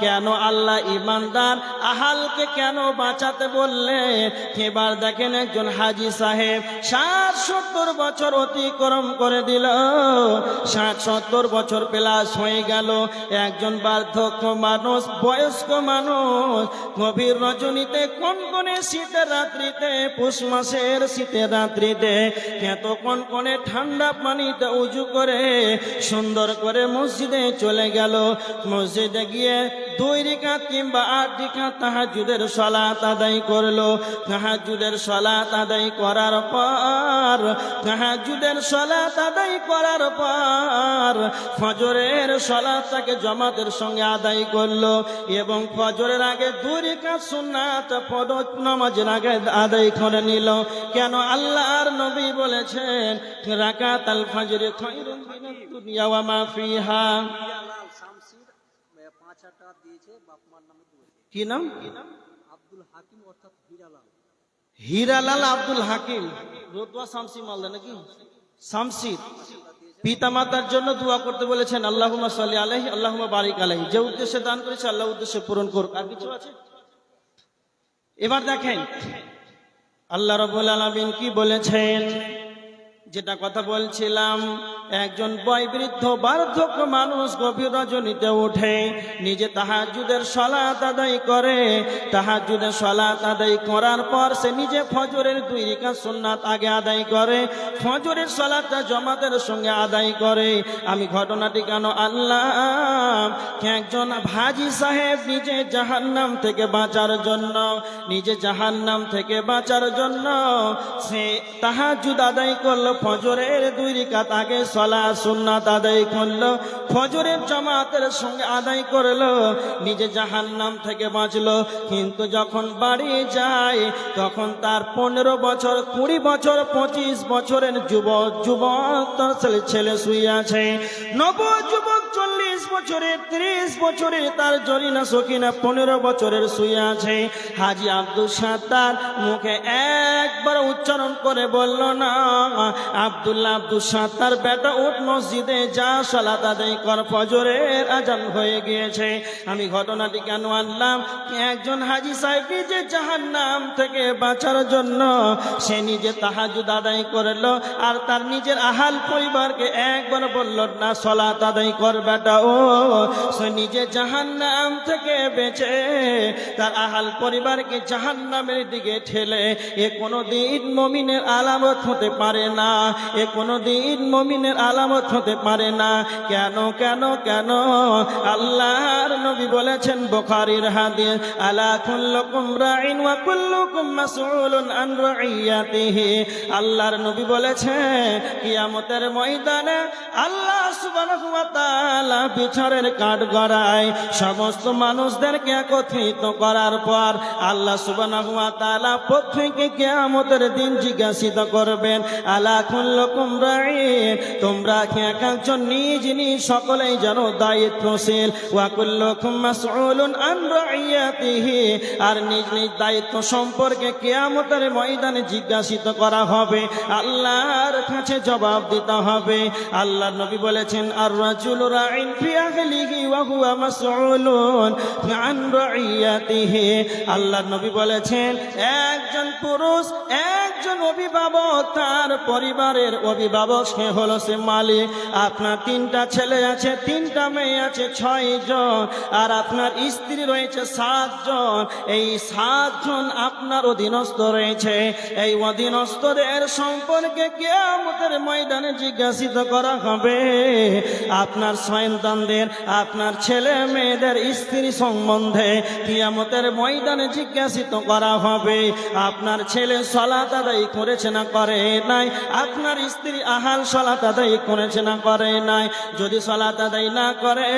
কেন আল্লাহ ইমানদার? আহালকে কেন বাঁচাতে বললে? এবার দেখেন একজন হাজি সাহেব ষাট সত্তর বছর অতিক্রম করে দিল। ষাট সত্তর বছর প্লাস হয়ে গেল। একজন বার্ধক্য মানুষ, বয়স্ক মানুষ, গভীর রজনীতে কোন কোনে শীতের রাত্রিতে, পুষ মাসের শীতের রাত্রিতে, এত কোন কোনে ঠান্ডা পানিতে উজু করে সুন্দর করে মসজিদে চলে গেল। মসজিদে গিয়ে দুই রিকাত কিংবা আট রিকাত তাহাজুদের সলাত আদায় করল। তাহাজুদের সলাত আদায় করার পর তাহাজুদের সলাত আদায় করার পর ফজরের সলাত তাকে জমাতের সঙ্গে আদায় করল এবং ফজরের আগে দুই রিকাত সুন্নাত ফরজ নামাজের আগে আদায় করে নিল। কেন আল্লাহর নবী বলেছেন, রাকাত আল ফজরে খৈরুম মিনাদ দুনিয়া ওয়া মা ফিহা হিরালাল শামসির আহ, পাঁচ হাজার টাকা দিয়েছে বাপ মার নামে দিয়েছে কি নাম? আব্দুল হাকিম অর্থাৎ হিরালাল। হীরালাল আব্দুল হাকিম। রোদওয়া শামসি মালদা নাকি? শামসির পিতা মাতার জন্য দোয়া করতে বলেছেন আল্লাহুমা সাল্লি আলাইহি আল্লাহুমা বারিক আলাইহি। যে উদ্দেশ্যে দান করেছে আল্লাহ উদ্দেশ্যে পূরণ করুক। আর কিছু আছে? এবার দেখেন আল্লাহ রবুল আলমিন কি বলেছেন? যেটা কথা বলছিলাম একজন বয়বৃদ্ধ বার্ধক্য মানুষ গভীর রজনীতে উঠে নিজে তাহাজুদের সলাত আদায় করে। তাহাজুদের সলাত আদায় করার পর সে নিজে ফজরের দুই রিকা সুন্নাত আগে আদায় করে, ফজরের সলাতটা জমাতের সঙ্গে আদায় করে। আমি ঘটনাটি কেন আল্লাহ একজন ভাজি সাহেব নিজে জাহান্নাম থেকে বাঁচার জন্য, নিজে জাহান্নাম থেকে বাঁচার জন্য সে তাহাজুদ আদায় করল, ফজরের দুই রিকাত আগে সলা সুন্নাত আদায় করল, ফজরের জামাতের সঙ্গে আদায় করল, নিজে জাহান্নাম থেকে বাঁচলো। কিন্তু যখন বাড়ি যায়, তখন তার পনেরো বছর, কুড়ি বছর, পঁচিশ বছরের যুবক যুবক ছেলে শুয়ে আছে। নব যুবক চল্লিশ বছরের, ত্রিশ বছরে তার জরিনা সকিনা পনেরো বছরের শুয়ে আছে। হাজি আব্দুল সাত্তার মুখে একবার উচ্চারণ করে বলল, না, আব্দুল্লাহ আব্দুল সাত্তার বেটা উঠ মসজিদে, যা সালাত আদায় কর, ফজরের আজান হয়ে গিয়েছে। আমি ঘটনাটি কেন আনলাম? একজন হাজি সাহেব যে জাহান নাম থেকে বাঁচার জন্য সে নিজে তাহাজুদ আদায় করল, আর তার নিজের আহাল পরিবারকে একবার বলল, না, সলাত আদায় কর বেটা নিজে জাহান নাম থেকে বেঁচে, তার আহাল পরিবারকে জাহান নামের দিকে ঠেলে, এ কোনো দিন মমিনের আলামত হতে পারে না, এ কোনো দিন মমিনের আলামত হতে পারে না। কেন কেন কেন? আল্লাহর নবী বলেছেন বুখারীর হাদিস, আলা কুল্লুকুম রাইন ওয়া কুল্লুকুম মাসউলুন আন রাইয়াতিহি। আল্লাহর নবী বলেছেন, কিয়ামতের ময়দানে আল্লাহ সুবহানাহু বিচারের কাঠ গড়ায়, সমস্ত মানুষদেরকে একত্রিত করার পর আল্লাহ সুবহানাহু ওয়া তাআলা প্রত্যেককে কিয়ামতের দিন জিজ্ঞাসিত করবেন, আলা কুল্লুকুম রাইন তোমরা এক একজন নিজ নিজ সকলেই যেন দায়িত্বশীল? ওয়া কুল্লুকুম মাসউলুন আন আর নিজ নিজ দায়িত্ব সম্পর্কে কিয়ামতের ময়দানে জিজ্ঞাসিত করা হবে, আল্লাহর কাছে জবাব দিতে হবে। আল্লাহ নবী বলেছেন, আর রাজুল রাইন ফি ওয়া হুয়া মাসউলুন আন রাইয়াতিহি আল্লাহ নবী বলেছেন, একজন পুরুষ, একজন অভিভাবক, তার পরিবারের অভিভাবক, সে হলো সে মালিক। আপনার তিনটা ছেলে আছে, তিনটা মেয়ে আছে, ছয় জন। আর আপনার স্ত্রী রয়েছে সাতজন এই সাতজন আপনার অধীনস্থ রয়েছে। এই অধীনস্থদের সম্পর্কে কেয়ামতের ময়দানে জিজ্ঞাসিত করা হবে। আপনার সন্তানদের, আপনার ছেলে মেয়েদের স্ত্রী সম্বন্ধে কিয়ামতের ময়দানে জিজ্ঞাসিত করা হবে, আপনার ছেলে সলাত আদায় করেছে না করে নাই? আপনার স্ত্রী আহাল সলাত আদায় করেছে না করে নাই? যদি সলাত আদায় না করে,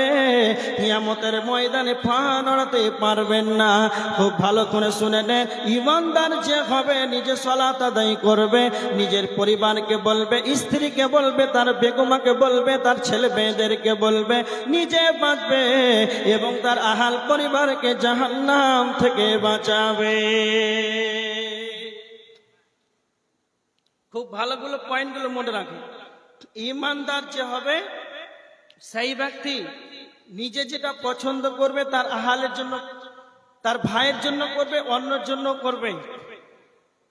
কিয়ামতের ময়দানে পা নড়াতে পারবেন না। খুব ভালো করে শুনে নেন, ইমানদার যে হবে, নিজে সলাত আদায় করবে, নিজের পরিবারকে বলবে, স্ত্রীকে বলবে, তার বেগমাকে বলবে, তার ছেলে মেয়েদেরকে বলবে নিজে বাঁচবে এবং তার আহাল পরিবারকে জাহান্নাম থেকে বাঁচাবে। খুব ভালোগুলো পয়েন্টগুলো মনে রাখে। ইমানদার যে হবে, সেই ব্যক্তি নিজে যেটা পছন্দ করবে, তার আহালের জন্য, তার ভাইয়ের জন্য করবে, অন্যের জন্য করবে।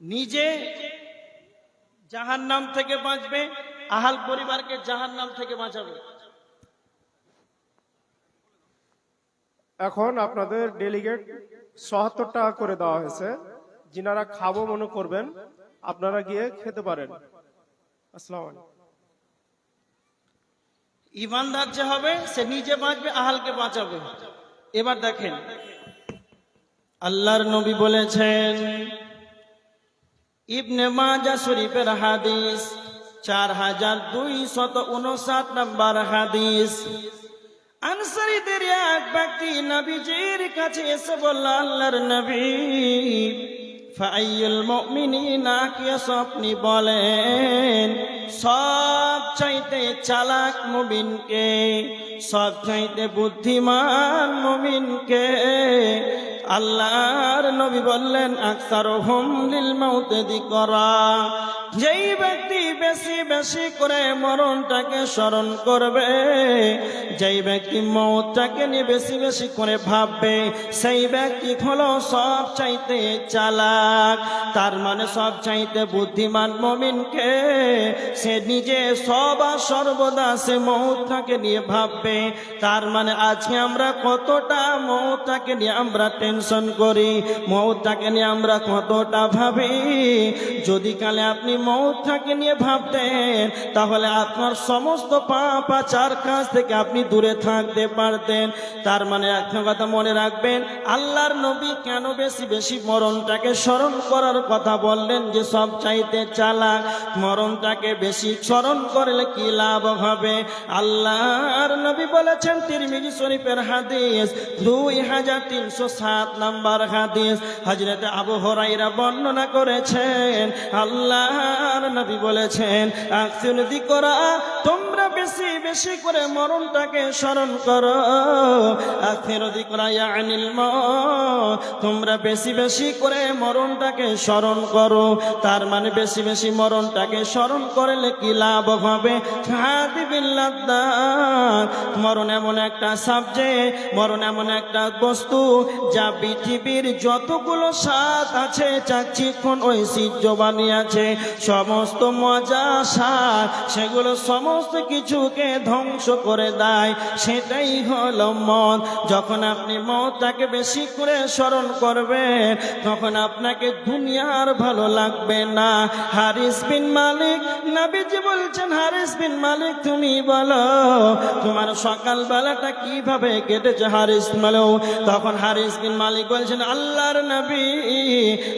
নিজে জাহান নাম থেকে বাঁচবে, আহাল পরিবারকে জাহান নাম থেকে বাঁচাবে। এখন আপনাদের ডেলিগেট সহাত্তর টাকা করে দেওয়া হয়েছে। যিনারা খাব মনে করবেন, আপনারা গিয়ে খেতে পারেন। আসসালামু ইমানদার যে হবে, সে নিজে বাঁচবে, আহালকে বাঁচাবে। এবার দেখেন, আল্লাহর নবী বলেছেন, ইবনে মাজা শরীফের হাদিস, চার হাজার দুই শত উনষাট নম্বর হাদিস। আনসারীদের এক ব্যক্তি নবীজির কাছে এসে বলল, আল্লাহর নবী। ফাইয়ুল মুমিনিনা কি আপনি বলেন, সব চাইতে চালাক মুমিনকে সব চাইতে বুদ্ধিমান মুমিনকে আল্লাহর নবী বললেন আকসার হোম লিল মাউতে করা যেই ব্যক্তি বেশি বেশি করে মরণটাকে স্মরণ করবে, যেই ব্যক্তি মৌতটাকে নিয়ে বেশি বেশি করে ভাববে, সেই ব্যক্তি হলো সব চাইতে চালাক। তার মানে সব চাইতে বুদ্ধিমান মমিনকে সে নিজে সবা সর্বদা সে মৌতটাকে নিয়ে ভাববে। তার মানে আজকে আমরা কতটা মৌতটাকে নিয়ে আমরা টেনশন করি, মৌতটাকে নিয়ে আমরা কতটা ভাবি। যদি কালে আপনি মৌতটাকে নিয়ে ভাবতেন, তাহলে আপনার সমস্ত পাপ আচার কাজ থেকে আপনি দূরে থাকতে পারতেন। তার মানে একটা কথা মনে রাখবেন, আল্লাহর নবী কেন বেশি বেশি মরণটাকে স্মরণ করার কথা বললেন যে সব চাইতে চালাক, মরণটাকে বেশি স্মরণ করলে কি লাভ হবে? আল্লাহর নবী বলেছেন তিরমিজি শরীফের হাদিস, দুই হাজার তিনশো সাত নাম্বার হাদিস। হজরত আবু হরাইরা বর্ণনা করেছেন আল্লাহর নবী বলেছেন আকসিন করা তোমরা বেশি বেশি করে মরণটাকে স্মরণ করো। আখির করা আনিল তোমরা বেশি বেশি করে মরণটাকে স্মরণ করো। তার মানে বেশি বেশি মরণটাকে স্মরণ করলে কি লাভ হবে? মরণ এমন একটা সাবজেক্ট মরণ এমন একটা বস্তু যা পৃথিবীর যতগুলো স্বাদ আছে চাকচিক্ষণ ঐতিহ্য বানিয়েছে। সমস্ত মজা সার, সেগুলো সমস্ত কিছুকে ধ্বংস করে দেয়। সেটাই হলো মন যখন আপনি মতটাকে বেশি করে স্মরণ করবেন, তখন আপনাকে দুনিয়ার ভালো লাগবে না। হারিস বিন মালিক, নাবিজি বলছেন, হারিস বিন মালিক, তুমি বলো, তোমার সকাল বেলাটা কীভাবে কেটেছে হারিস মালো? তখন হারিস বিন মালিক বলছেন, আল্লাহর নবী,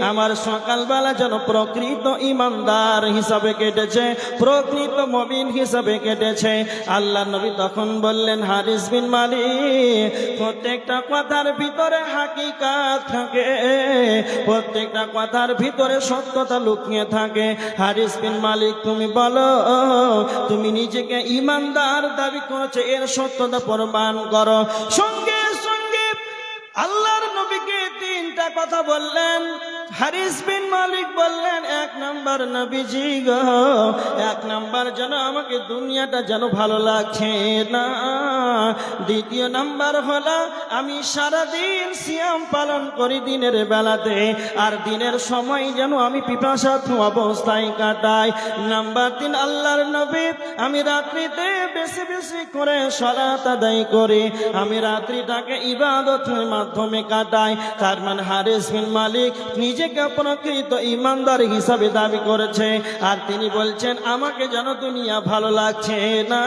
আমার সকালবেলা যেন প্রকৃত ইমানদার হিসাবে কেটেছে, প্রকৃত মবিন হিসাবে কেটেছে। আল্লাহ নবী তখন বললেন, হারিস বিন মালিক, প্রত্যেকটা কথার ভিতরে হাকিকাত থাকে, প্রত্যেকটা কথার ভিতরে সত্যতা লুকিয়ে থাকে। হারিস বিন মালিক, তুমি বলো, তুমি নিজেকে ইমানদার দাবি করেছে, এর সত্যতা প্রমাণ করো। সঙ্গে সঙ্গে আল্লাহর নবীকে তিনটা কথা বললেন। হারিস বিন মালিক বললেন, এক নাম্বার নবীজি গো, এক নাম্বার যেন আমাকে দুনিয়াটা যেন ভালো লাগছে না। দ্বিতীয় নাম্বার হলো, আমি সারাদিন সিয়াম পালন করি দিনের বেলাতে, আর দিনের সময় যেন আমি পিপাসার্থ অবস্থায় কাটাই। নাম্বার তিন, আল্লাহর নবী, আমি রাত্রিতে বেশি বেশি করে সলাত আদায় করি। আমি রাত্রিটাকে ইবাদতের মাধ্যমে কাটাই। তার মানে হারিস বিন মালিক নিজেকে প্রকৃত ইমানদার হিসাবে দাবি করেছে। আর তিনি বলছেন, আমাকে যেন দুনিয়া ভালো লাগছে না।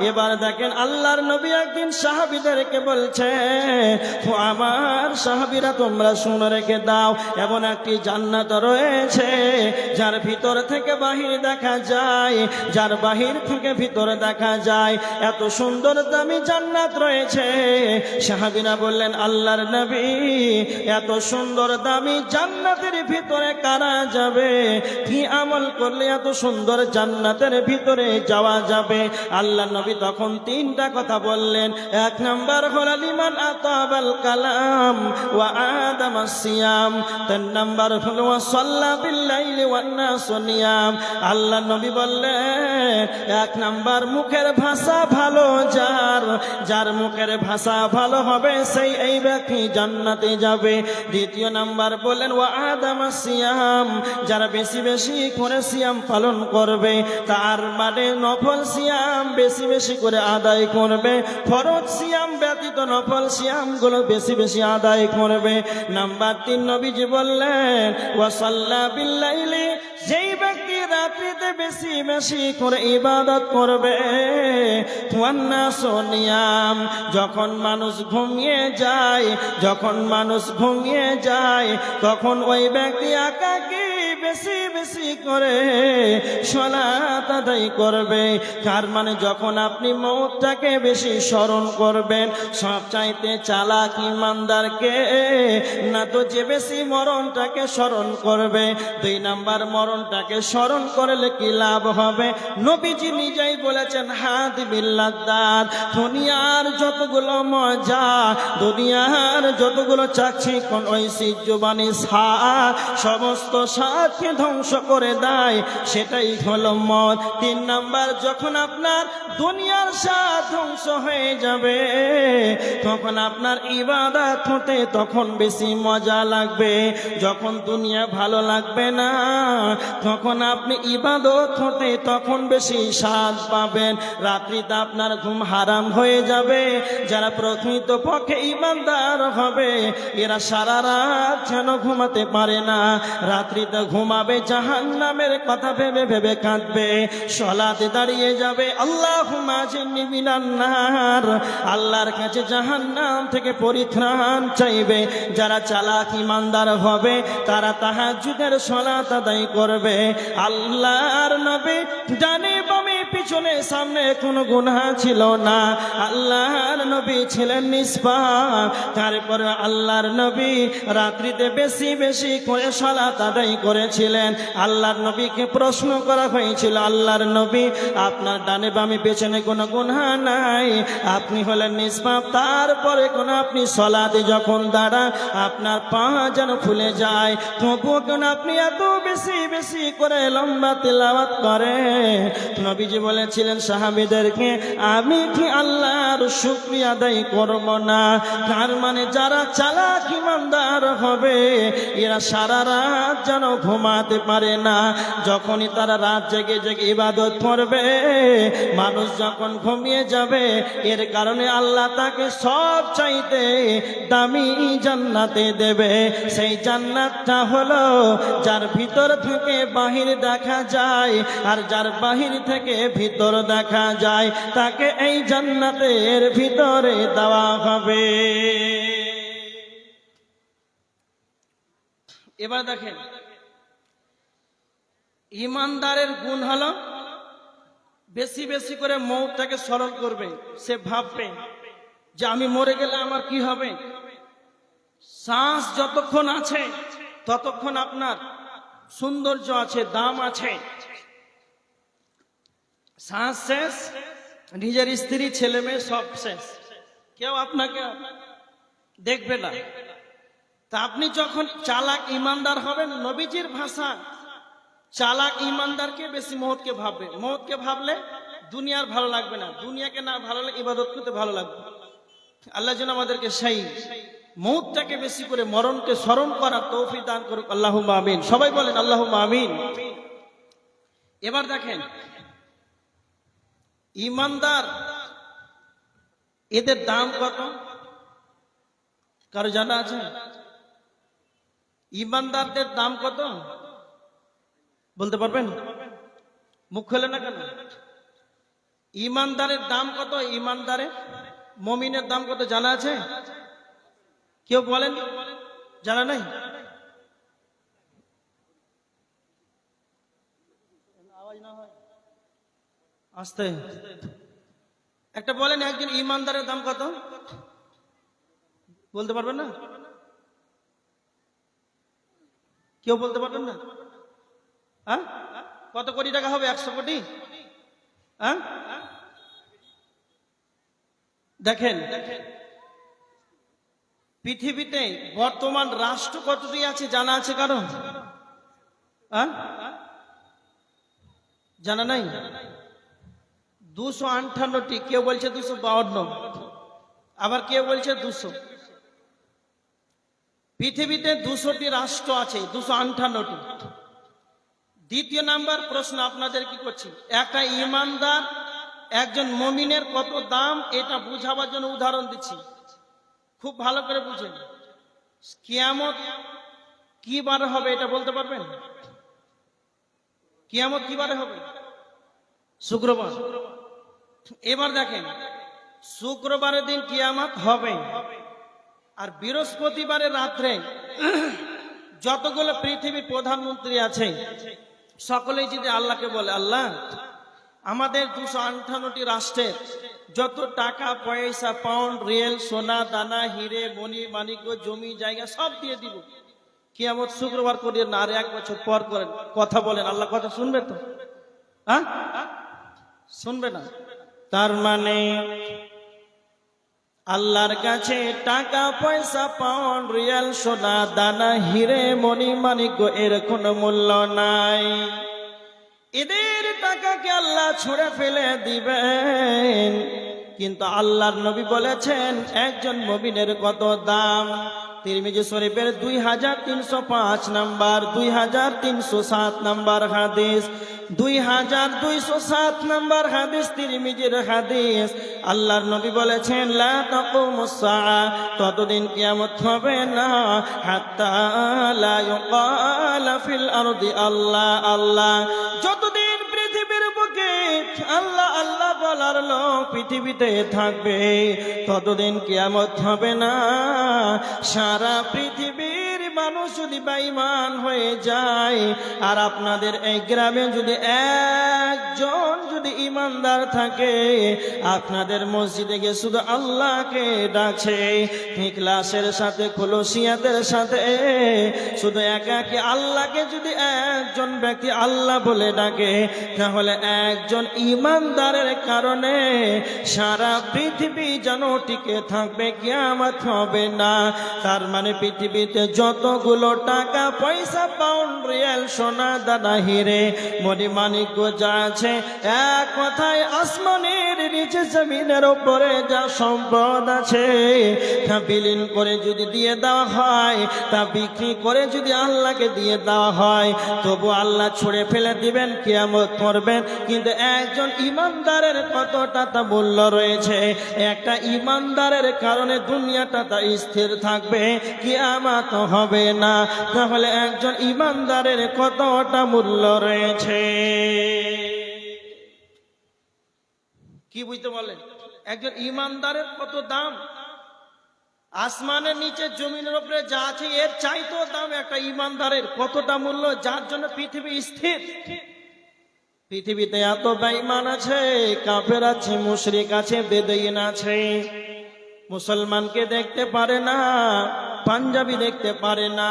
এবার দেখেন, আল্লাহর নবী একদিন সাহাবিদেরকে বলছে "ও আমার সাহাবিরা তোমরা শুনে রেখে দাও, এমন একটি জান্নাত রয়েছে, যার ভিতর থেকে বাহির দেখা যায়, যার বাহির থেকে ভিতরে দেখা যায়, এত সুন্দর দামি জান্নাত রয়েছে। সাহাবিরা বললেন, আল্লাহর নবী, এত সুন্দর দামি জান্নাতের ভিতরে কারা যাবে? কি আমল করলে এত সুন্দর জান্নাতের ভিতরে যাওয়া যাবে? আল্লাহ নবী তখন তিনটা কথা বললেন। এক নাম্বার হল আতাবাল কালাম ওয়া আদাম সিয়াম। তিন নাম্বার হল, ওয়া সাল্লা বিল্লাইলি আল্লাহ নবী বললেন, এক নাম্বার মুখের ভাষা ভালো যার যার মুখের ভাষা ভালো হবে, সেই এই ব্যক্তি জান্নাতে যাবে। দ্বিতীয় নাম্বার বললেন, ওয়া আদাম সিয়াম, যারা বেশি বেশি করে সিয়াম পালন করবে, তার মানে নফল সিয়াম বেশি বেশি করে আদায় করবে। ফরজ সিয়াম ব্যতীত নফল সিয়ামগুলো বেশি বেশি আদায় করবে। নাম্বার তিন, নবীজি বললেন ওয়াসাল্লা বিল্লাইলি, যেই ব্যক্তি রাত্রিতে বেশি বেশি করে ইবাদত করবে যখন মানুষ ঘুমিয়ে যায়, যখন মানুষ ঘুমিয়ে যায় তখন ওই ব্যক্তি একাকি বেশি বেশি করে সলাত আদায় করবে। তার মানে যখন আপনি মৌতটাকে বেশি স্মরণ করবেন, সব চাইতে চালাক ইমানদারকে না তো যে বেশি মরণটাকে স্মরণ করবে, দুই নাম্বার মরণটাকে স্মরণ করলে কি লাভ হবে? নবীজি নিজেই বলেছেন হাত বিল্লাদার দুনিয়ার যতগুলো মজা, দুনিয়ার যতগুলো চাচ্ছি কোন ঐশ্বর্যবাণী সা সমস্ত সাথকে ধ্বংস করে দেয়, সেটাই হলো মত তিন নাম্বার, যখন আপনার দুনিয়ার সাথ ধ্বংস হয়ে যাবে, তখন আপনার ইবাদত হতে তখন বেশি মজা লাগবে। যখন দুনিয়া ভালো লাগবে না, তখন আপনি ইবাদত হতে তখন বেশি স্বাদ পাবেন। রাত্রিতে আপনার ঘুম হারাম হয়ে যাবে। যারা প্রকৃত পক্ষে ইমানদার হবে, এরা সারা রাত যেন ঘুমাতে পারে না। রাত্রিতে ঘুমাবে জাহান নামের কথা ভেবে ভেবে কাঁদবে, সলাতে দাঁড়িয়ে যাবে। আল্লাহ মিনান্নার আল্লাহর কাছে জাহান নাম থেকে পরিত্রাণ চাইবে। যারা চালাক ইমানদার হবে, তারা তাহাজুদের সলাত আদায় করবে। আল্লাহর নবী জানে বামে, পিছনে, সামনে কোনো গুনাহ ছিল না। আল্লাহর নবী ছিলেন নিষ্পা তারপরে আল্লাহর নবী রাত্রিতে বেশি বেশি করে সলাত আদায় করেছিলেন। আল্লাহর নবীকে প্রশ্ন করা হয়েছিল, আল্লাহর নবী, আপনার ডানে বামে পেছনে কোনো গুনাহ নাই। আপনি হলেন নিষ্পাপ, তারপরে কোন আপনি সলাতে যখন দাঁড়ান আপনার পা যেন ফুলে যায়, তবুও কেন আপনি এত বেশি বেশি করে লম্বা তেলাওয়াত করে। নবীজি বলেছিলেন, সাহাবিদেরকে আমি কি আল্লাহর শুক্রিয়া আদায় করব না? তার মানে যারা চালাক ইমানদার হবে, এরা সারা রাত যেন ঘুমাতে পারে না। যখনই তারা রাত জেগে জেগে ইবাদত করবে, মানুষ যখন ঘুমিয়ে যাবে, এর কারণে আল্লাহ তাকে সব চাইতে দামি জান্নাতে দেবে। সেই জান্নাতটা হলো যার ভিতর থেকে বাহির দেখা যায় আর যার বাহির থেকে ভিতর দেখা যায়। তাকে এই জান্নাতের ভিতরে দেওয়া হবে। এবার দেখেন ইমানদারের গুণ হলো বেশি বেশি করে মৌটাকে স্মরণ করবে, সে ভাববে যে আমি মরে গেলে আমার কি হবে? শ্বাস যতক্ষণ আছে, ততক্ষণ আপনার সৌন্দর্য আছে, দাম আছে। শ্বাস শেষ, নিজের স্ত্রী, ছেলে মেয়ে সব শেষ। কেউ আপনাকে দেখবে না। তা আপনি যখন চালাক, ইমানদার হবেন, নবীজির ভাষা চালাক ইমানদারকে বেশি মহৎকে ভাববে। মহৎকে ভাবলে দুনিয়ার ভালো লাগবে না। দুনিয়াকে না ভালো লাগে ইবাদত করতে ভালো লাগবে আল্লাহ যেন আমাদেরকে সেই মৌতটাকে বেশি করে মরণকে স্মরণ করার তৌফি দান করুক। আল্লাহ আমিন। সবাই বলেন আল্লাহ আমিন। এবার দেখেন, ইমানদার এদের দাম কত? কারও জানা আছে? ইমানদারদের দাম কত? বলতে পারবেন? মুখ খোলে না কেন? ইমানদারের দাম কত? ইমানদারের মমিনের দাম কত? জানা আছে? কেউ বলেন? জানা নাই? আসতে। একটা বলেন একজন ইমানদারের দাম কত? বলতে পারবেন না? কেউ বলতে পারবেন না? হ্যাঁ? কত কোটি টাকা হবে? একশো কোটি? হ্যাঁ? দেখেন, পৃথিবীতে বর্তমান রাষ্ট্র কতটি আছে জানা আছে কারণ হ্যাঁ? জানা নাই? দুশো আটান্নটি। কেউ বলছে দুশো বাউন্ন। আবার কেউ বলছে দুশো। পৃথিবীতে দুশোটি রাষ্ট্র আছে, দুশো আটান্নটি। দ্বিতীয় নাম্বার প্রশ্ন আপনাদের কি করছি? একটা ইমানদার একজন মমিনের কত দাম এটা বুঝাবার জন্য উদাহরণ দিচ্ছি। খুব ভালো করে বুঝেন। কিয়ামত কি বারে হবে এটা বলতে পারবেন? কিয়ামত কি বারে হবে? শুক্রবার। এবার দেখেন, শুক্রবারের দিন কিয়ামত হবে। আর বৃহস্পতিবারের রাত্রে যতগুলো পৃথিবীর প্রধানমন্ত্রী আছে সকলেই যদি আল্লাহকে বলে, আল্লাহ, আমাদের দুশো আটান্নটি রাষ্ট্রের যত টাকা, পয়সা পাউন্ড রিয়েল সোনা, দানা, হিরে, মণি মানিক্য জমি, জায়গা সব দিয়ে দিব। কিয়ামত শুক্রবার করিয়ে না, আর এক বছর পর করেন, কথা বলেন আল্লাহ কথা শুনবে তো? হ্যাঁ? শুনবে না। তার মানে আল্লাহর কাছে টাকা, পয়সা পাওয়ান রিয়াল, সোনা, দানা, হিরে মনি মানিক এর কোনো মূল্য নাই। এদের টাকাকে আল্লাহ ছুড়ে ফেলে দিবেন। কিন্তু আল্লাহর নবী বলেছেন, একজন মবিনের কত দাম? তিরমিজি শরীফের দুই হাজার তিনশো পাঁচ নাম্বার, দুই হাজার তিনশো সাত নাম্বার হাদিস, দুই হাজার দুইশো সাত নাম্বার হাদিস তিরমিজির হাদিস। আল্লাহর নবী বলেছেন, লা ততদিন কিয়ামত হবে না। হাত্তা লা ইউকালা ফিল আল্লাহ আল্লাহ। যতদিন পৃথিবীর বুকে আল্লাহ আল্লাহ বলার লোক পৃথিবীতে থাকবে ততদিন কিয়ামত হবে না। সারা পৃথিবীর মানুষ যদি বেঈমান হয়ে যায়, আর আপনাদের এই গ্রামে যদি একজন যদি ইমানদার থাকে, আপনাদের মসজিদে গিয়ে শুধু আল্লাহকে ডাকছে ক্লাসের সাথে খোলসিয়াতের সাথে, শুধু একাকে আল্লাহকে যদি একজন ব্যক্তি আল্লাহ বলে ডাকে, তাহলে একজন ইমানদারের কারণে সারা পৃথিবী যেন টিকে থাকবে, কিয়ামত হবে না। তার মানে পৃথিবীতে যতগুলো টাকা পয়সা পাউন্ড রিয়াল সোনা, দানা, হিরে। মণি মানিক্য যা আছে এক কথায় আসমানের নিচে জমিনের ওপরে যা সম্পদ আছে, তা বিলীন করে যদি দিয়ে দেওয়া হয়, তা বিক্রি করে যদি আল্লাহকে দিয়ে দেওয়া হয়, তবু আল্লাহ ছুড়ে ফেলে দিবেন, কিয়ামত করবেন কিন্তু একজন ইমানদারের কতটা তা মূল্য রয়েছে? একটা ইমানদারের কারণে দুনিয়াটা তা স্থির থাকবে, কিয়ামত হবে না। তাহলে একজন ইমানদারের কতটা মূল্য রয়েছে? কি বুঝতে বলেন একজন ইমানদারের কত দাম? আসমানের নিচে জমিনের উপরে যা আছে, এর চাইতো দাম একটা ইমানদারের কতটা মূল্য? যার জন্য পৃথিবী স্থির। পৃথিবীতে এত বেঈমান আছে, কাফের আছে, মুশরিক আছে বেদইন আছে। মুসলমানকে দেখতে পারে না। পাঞ্জাবি দেখতে পারে না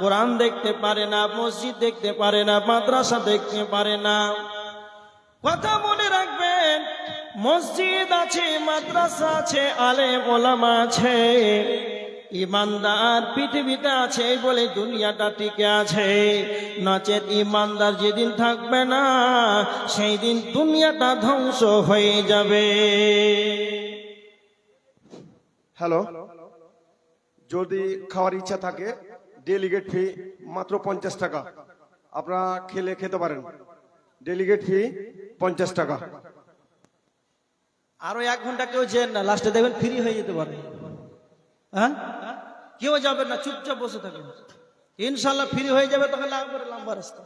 কোরআন দেখতে পারে না মসজিদ দেখতে পারে না মাদ্রাসা দেখতে পারে না। কথা মনে রাখবেন মসজিদ আছে মাদ্রাসা আছে আলে ওলামা আছে ইমানদার পৃথিবীতে আছে বলে দুনিয়াটা টিকে আছে। নচেত ইমানদার যেদিন থাকবে না সেই দিন দুনিয়াটা ধ্বংস হয়ে যাবে। হ্যালো যদি খাওয়ার ইচ্ছা থাকে ডেলিগেট ফি মাত্র পঞ্চাশ টাকা। আপনারা খেলে খেতে পারেন। ডেলিগেট ফি পঞ্চাশ টাকা। আরও এক ঘণ্টা কেউ যেন না লাস্টে দেখবেন ফ্রি হয়ে যেতে পারে। হ্যাঁ? কেউ যাবে না, চুপচাপ বসে থাকবেন ইনশাল্লাহ ফ্রি হয়ে যাবে, তখন লাগবে লম্বা রাস্তা।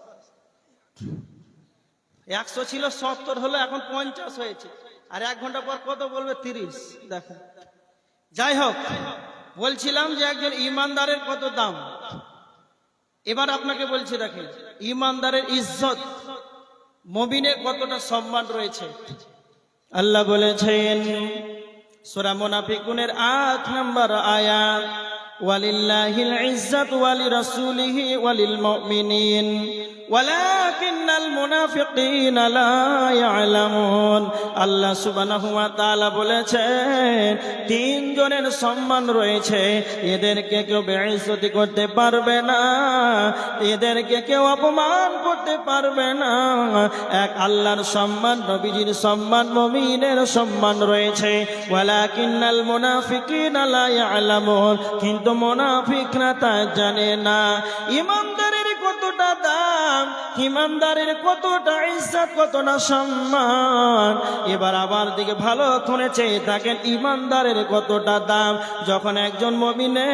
একশো ছিল, সত্তর হলো, এখন পঞ্চাশ হয়েছে। আর এক ঘণ্টা পর কত বলবে? তিরিশ। দেখো যাই হোক বলছিলাম যে একজন ইমানদারের কত দাম? এবার আপনাকে বলছি, দেখেন, ইমানদারের ইজ্জত মবিনের কতটা সম্মান রয়েছে। আল্লাহ বলেছেন, সূরা মুনাফিকুনের 8 নম্বর আয়াত, ওয়ালিল্লাহিল ওয়ালি ওয়ালিরাসূলিহি ওয়ালিল মুমিনিন। আল্লাহ তাআলা বলেছেন, তিনজনের সম্মান রয়েছে। এদেরকে কেউ বেইজ্জতি করতে পারবে না, এদেরকে কেউ অপমান করতে পারবে না। এক আল্লাহর সম্মান, নবীজির সম্মান, মুমিনের সম্মান রয়েছে। ওয়ালাকিন্নাল মুনাফিকিনা লা ইয়ালামুন। কিন্তু মুনাফিকরা তা জানে না। ইমানদারের কতটা দাম? ইমানদারের কতটা ইজ্জত, কতটা সম্মান? এবার আবার দিকে ভালো শুনেছে দেখেন ইমানদারের কতটা দাম? যখন একজন মমিনে,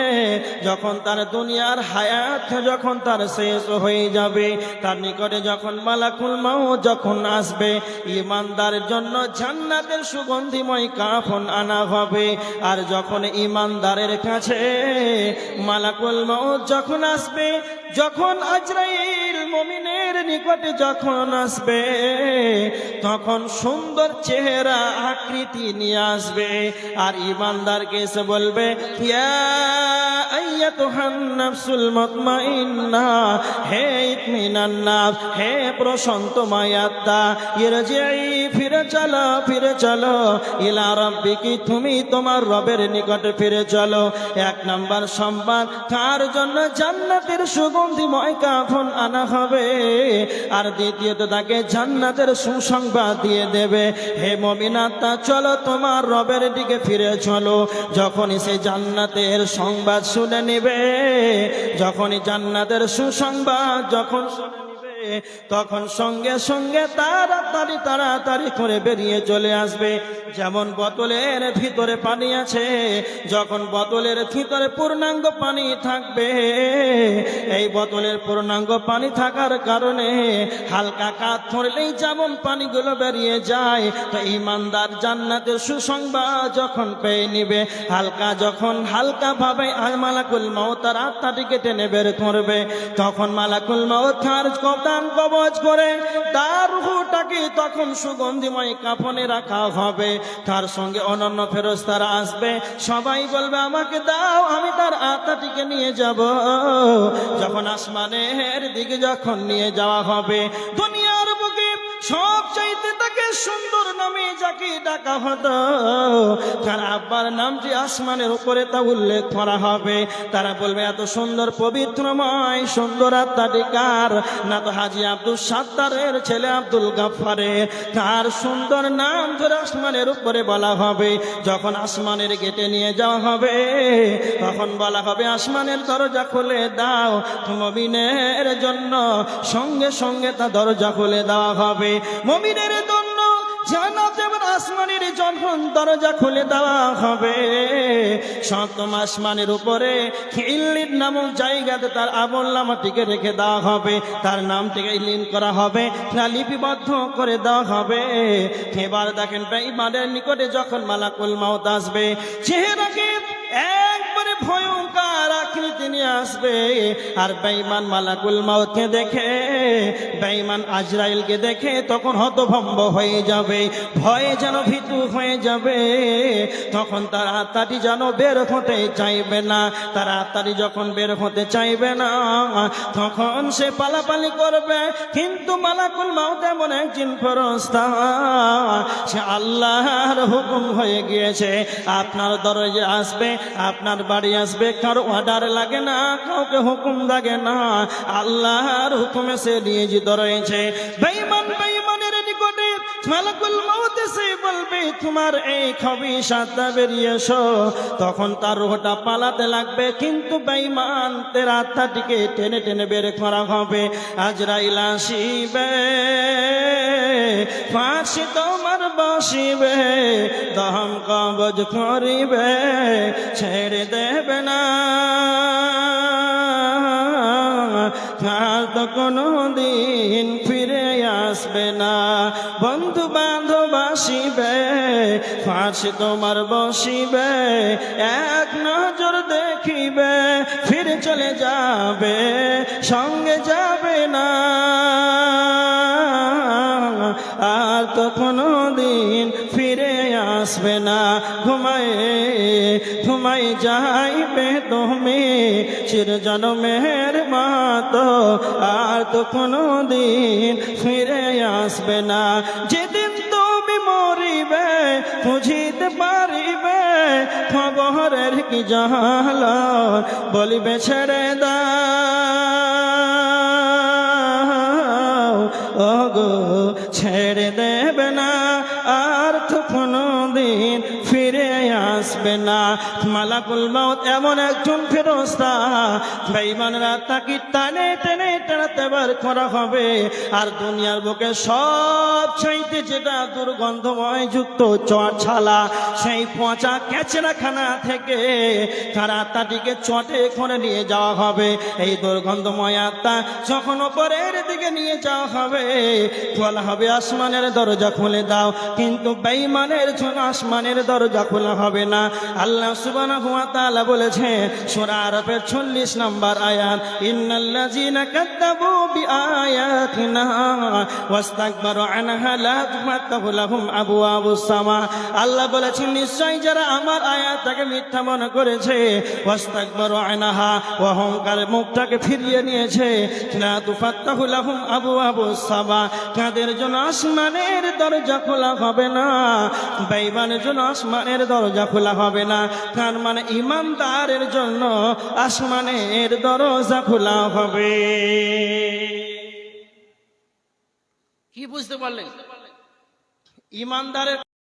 যখন তার দুনিয়ার হায়াত যখন তার শেষ হয়ে যাবে, তার নিকটে যখন মালাকুল মাও যখন আসবে ইমানদারের জন্য জান্নাতের সুগন্ধিময় কাফন আনা হবে। আর যখন ইমানদারের কাছে মালাকুল মাও যখন আসবে যখন আজরাইল মমিনের নিকটে যখন আসবে, তখন সুন্দর চেহারা আকৃতি নিয়ে আসবে আর ইমানদার কেসে বলবে, ইয়া হে ইতমিনান নাফস হে প্রশান্ত মায়াত্মা ইরজিই ফিরে চলো ফিরে চলো। ইলা রাব্বিকি, তুমি তোমার রবের ফিরে চলো। এক নাম্বার তার জন্য জান্নাতের সুগন্ধিময় কাফন আনা হবে। আর দ্বিতীয়ত, তাকে জান্নাতের সুসংবাদ দিয়ে দেবে। হে মমিনাত্মা, চলো তোমার রবের দিকে ফিরে চলো। যখনই সে জান্নাতের সংবাদ শুনে নিবে। যখনই জান্নাতের সুসংবাদ যখন তখন সঙ্গে সঙ্গে তাড়াতাড়ি তাড়াতাড়ি করে বেরিয়ে চলে আসবে। যেমন বোতলের ভিতরে পানি আছে, যখন বোতলের ভিতরে পূর্ণাঙ্গ পানি থাকবে, এই বোতলের পূর্ণাঙ্গ পানি থাকার কারণে হালকা কাত ধরলেই যেমন পানিগুলো বেরিয়ে যায়, তো ইমানদার জান্নাতের সুসংবাদ যখন পেয়ে নিবে, হালকা যখন হালকা ভাবে আর মালাকুল মাও তার আত্মাটিকে টেনে বের করবে, তখন মালাকুল মাও তার কদান কবজ করে, তার রুহুটাকে তখন সুগন্ধিময় কাফনে রাখা হবে। তার সঙ্গে অনন্য ফেরস্তারা আসবে। সবাই বলবে, আমাকে দাও, আমি তার আত্মাটিকে নিয়ে যাব। যখন আসমানের দিকে যখন নিয়ে যাওয়া হবে, দুনিয়ার বুকে সব চাইতে সুন্দর নামে যাকে ডাকা হতো, তার আব্বার নামটি আসমানের উপরে তা উল্লেখ করা হবে। তারা বলবে, এত সুন্দর, পবিত্রময়, সুন্দর আত্মাটিকার না তো হাজি আব্দুল সাত্তারের ছেলে আব্দুল গাফারের তার সুন্দর নাম ধরে আসমানের উপরে বলা হবে। যখন আসমানের গেটে নিয়ে যাওয়া হবে, তখন বলা হবে, আসমানের দরজা খুলে দাও, মমিনের জন্য সঙ্গে সঙ্গে তা দরজা খুলে দেওয়া হবে। মমিনের জন্য এবার আসমানের যখন দরজা খুলে দেওয়া হবে। সপ্তম আসমানের উপরে ইল্লিন নামক জায়গাতে তার আমল নামাটিকে রেখে দেওয়া হবে। তার নামটিকে ইলিন করা হবে তা লিপিবদ্ধ করে দেওয়া হবে। এবার দেখেন বেঈমানের নিকটে যখন মালাকুল মাউত আসবে, চেহারাকে একবারে ভয়ঙ্কর আকৃতি নিয়ে আসবে। আর বেঈমান মালাকুল মাউতকে দেখে বেঈমান আজরাইলকে দেখে তখন হতভম্ব হয়ে যাবে, ভয়ে যেন ভীতু হয়ে যাবে। তখন তার আত্মাটি যেন বের হতে চাইবে না, তার আত্মাটি যখন বের হতে চাইবে না, তখন সে পালাপালি করবে। কিন্তু মালাকুল মাউত এমন একজন সে আল্লাহর হুকুম হয়ে গিয়েছে। আপনার দরজে আসবে, আপনার বাড়ি আসবে, কারও অর্ডার লাগে না, কাউকে হুকুম লাগে না। আল্লাহর হুকুমে সে নিয়োজিত রয়েছে। বেঈমান, বেঈমানের নিকটে মালাকুল মাউত এসে বলবে, তোমার এই খবি সাতটা বেরিয়ে এসো। তখন তার রোহটা পালাতে লাগবে, কিন্তু বেঈমান তের আত্মাটিকে টেনে টেনে বের করা হবে। আজরাইল আসিবে, ফাঁসি তোমার বসিবে দহম কবজ করিবে, ছেড়ে দেবে না। কোনো দিন ফিরে আসবে না। বন্ধু বান্ধব আসিবে ফাঁসি তোমার বসিবে, এক নজর দেখিবে, ফিরে চলে যাবে, সঙ্গে যাবে না। আর তো কোনো দিন আসবে না। ঘুমায়, ঘুমাই যাইবে তুমি। চির জন্মের মাতো, আর তো কোনো দিন ফিরে আসবে না। যেদিন তুমি মরিবে, বুঝিতে পারিবে, খবরের কি জাহাল বলিবে ছেড়ে দাও। না মালাকুল মাউত এমন একজন ফেরস্তা, বেঈমানরা তাকে টানে, টেনে, টেনাতে বার করা হবে। আর দুনিয়ার বুকে সব চাইতে যেটা দুর্গন্ধময় যুক্ত চট ছালা, সেই পচা ক্যাচড়াখানা থেকে তার আত্মাটিকে চটে করে নিয়ে যাওয়া হবে। এই দুর্গন্ধময় আত্মা যখন ওপরের দিকে নিয়ে যাওয়া হবে বলা হবে আসমানের দরজা খুলে দাও, কিন্তু বেঈমানের জন্য আসমানের দরজা খোলা হবে না। আল্লাহ বলেছে, সূরা আরাফের 40 নম্বর আয়াত লা আল্লাহ বলেছেন নিশ্চয় যারা আমার আয়াতটাকে মিথ্যা মনে করেছে অহংকার মুখটাকে ফিরিয়ে নিয়েছে, লা তুফাত্তাহু লাহুম আবওয়াবুস কাদের জন্য আসমানের দরজা খোলা হবে না? বেঈমানের জন্য আসমানের দরজা খোলা হবে না? তার মানে ইমানদারের জন্য আসমানের দরজা খোলা হবে। কি বুঝতে পারলেন? ইমানদারের